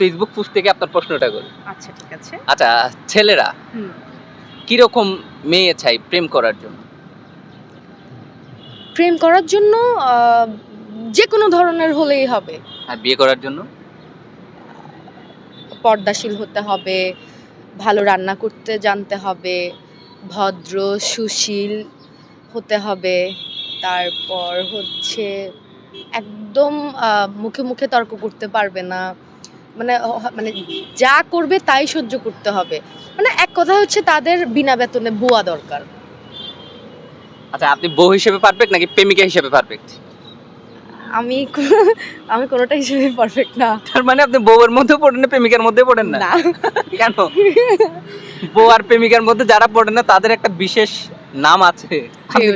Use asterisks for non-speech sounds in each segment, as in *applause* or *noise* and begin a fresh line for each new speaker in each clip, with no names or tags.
Facebook post থেকে আপনার প্রশ্নটা করি।
আচ্ছা ঠিক আছে।
আচ্ছা ছেলেরা কীরকম মেয়ে চাই প্রেম করার জন্য?
প্রেম করার জন্য যে কোনো ধরনের হলেই হবে।
আর বিয়ে করার জন্য?
পর্দাশীল হতে হবে ভালো রান্না করতে জানতে হবে ভদ্র সুশীল হতে হবে। তারপর হচ্ছে একদম মুখে মুখে তর্ক করতে পারবে না। মানে মানে যা করবে তাই সহ্য করতে হবে। মানে এক কথা হচ্ছে তাদের বিনা বেতনে বুয়া দরকার।
আচ্ছা আপনি বউ হিসেবে পারফেক্ট নাকি প্রেমিকা হিসেবে পারফেক্ট
আমি আমি কোনোটা হিসেবে পারফেক্ট না।
তার মানে আপনি বউয়ের মধ্যে পড়েন না প্রেমিকার মধ্যে পড়েন না?
না।
কেন? বউ আর প্রেমিকার মধ্যে যারা পড়ে না তাদের একটা বিশেষ নাম আছে। কি-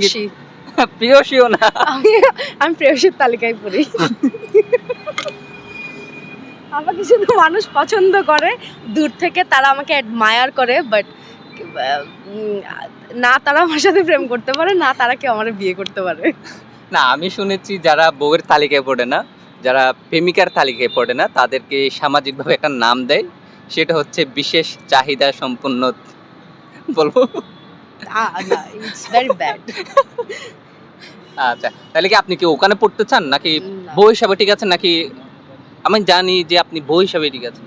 প্রিয়সীও না?
আমি আমি প্রেয়সীর তালিকায় পড়ি। আমাকে শুধু মানুষ পছন্দ করে দূর থেকে তারা আমাকে অ্যাডমায়ার করে বাট না তারা আমার সাথে প্রেম করতে পারে না তারা কেউ আমার বিয়ে করতে পারে।
না আমি শুনেছি যারা বউয়ের তালিকায় পড়ে না যারা প্রেমিকার তালিকায় পড়ে না তাদেরকে সামাজিকভাবে একটা নাম দেয় সেটা হচ্ছে বিশেষ চাহিদা সম্পন্ন বলব। আচ্ছা তাহলে কি আপনি কি ওখানে পড়তে চান নাকি বউ হিসাবে ঠিক আছে নাকি আমি জানি যে আপনি বউ হিসাবে ঠিক আছে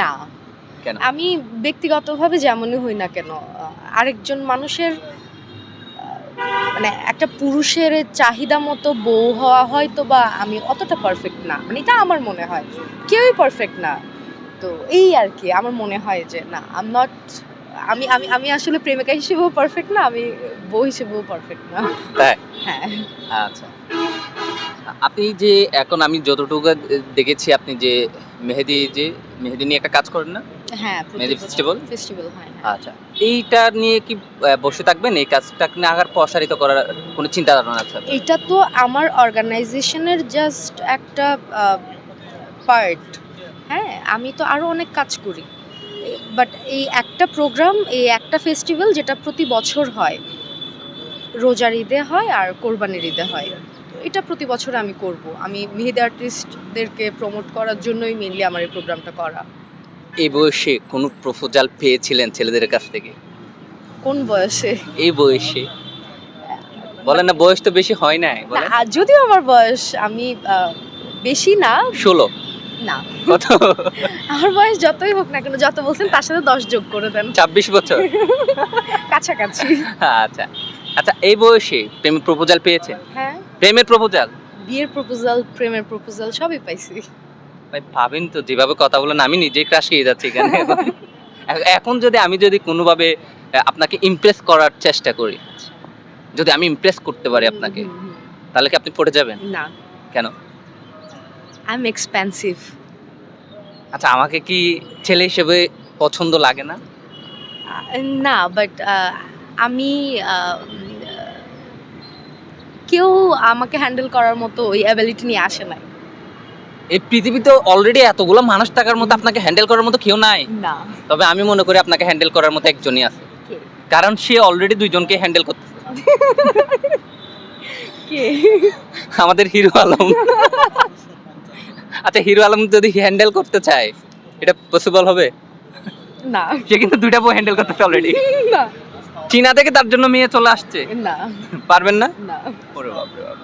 না।
কেন?
আমি ব্যক্তিগতভাবে যেমনই হই না কেন আরেকজন মানুষের মানে একটা পুরুষের চাহিদা মতো বউ হওয়া হয়তো বা আমি অতটা পারফেক্ট না। মানে এটা আমার মনে হয়। কেউই পারফেক্ট না। তো এই আর কি আমার মনে হয় যে না আম নট আমি আমি আমি আসলে প্রেমিকা হিসেবেও পারফেক্ট না আমি বউ হিসেবেও পারফেক্ট না।
তাই?
হ্যাঁ।
আচ্ছা। আপনি যে এখন আমি যতটুকু দেখেছি আপনি যে মেহেদি যে মেহেদি নিয়ে একটা কাজ করেন না?
হ্যাঁ
মেহেদি ফেস্টিভ্যাল
ফেস্টিভ্যাল হয় হ্যাঁ।
আচ্ছা। এইটা নিয়ে কি বসে থাকবেন? এই কাজটা নিয়ে আগার প্রসারিত করার কোনো চিন্তা ধারণা আছে?
এটা তো আমার অর্গানাইজেশনের জাস্ট একটা পার্ট হ্যাঁ আমি তো আরও অনেক কাজ করি। বাট এই একটা প্রোগ্রাম এই একটা ফেস্টিভ্যাল যেটা প্রতি বছর হয় রোজার ঈদে হয় আর কোরবানির ঈদে হয়। এটা প্রতি বছর আমি করব। আমি মেহেদি আর্টিস্টদেরকে প্রমোট করার জন্যই মেনলি আমার এই প্রোগ্রামটা করা।
এই বয়সে কোনো প্রপোজাল পেয়েছিলেন ছেলেদের কাছ থেকে?
কোন বয়সে?
এই বয়সে। বলেন না বয়স তো বেশি হয়
না যদিও আমার বয়স আমি বেশি না।
ষোলো।
না।
কত?
আমার বয়স যতই হোক না কেন যত বলছেন তার সাথে দশ যোগ করে দেন।
ছাব্বিশ বছর?
কাছাকাছি।
আচ্ছা। আচ্ছা এই বয়সে প্রেমের প্রপোজাল পেয়েছেন?
হ্যাঁ।
প্রেমের প্রপোজাল?
বিয়ের প্রপোজাল প্রেমের প্রপোজাল সবই পাইছি।
ভাই ভাবেন তো যেভাবে কথা বলেন আমি নিজেই ক্রাশ খেয়ে যাচ্ছি এখানে। এখন যদি আমি যদি কোনোভাবে আপনাকে ইমপ্রেস করার চেষ্টা করি যদি আমি ইমপ্রেস করতে পারি আপনাকে তাহলে কি আপনি পড়ে যাবেন?
না।
কেন?
আই এম এক্সপেন্সিভ
আচ্ছা আমাকে কি ছেলে হিসেবে পছন্দ লাগে না?
না বাট আমি কেউ আমাকে হ্যান্ডেল করার মতো ওই অ্যাবিলিটি নিয়ে আসে নাই।
এই পৃথিবীতে অলরেডি এতগুলো মানুষ থাকার মতো আপনাকে হ্যান্ডেল করার মতো কেউ নাই?
না।
তবে আমি মনে করি আপনাকে হ্যান্ডেল করার মতো একজনই আছে। কারণ সে অলরেডি দুইজনকে হ্যান্ডেল করতেছে।
কে?
আমাদের হিরো আলম। *laughs* আচ্ছা হিরো আলম যদি হ্যান্ডেল করতে চায় এটা পসিবল হবে?
না।
সে কিন্তু দুইটা বউ হ্যান্ডেল করতেছে অলরেডি
না।
চীনা থেকে তার জন্য মেয়ে চলে আসছে।
না।
পারবেন না?
না।
ওরে বাপরে বাপ।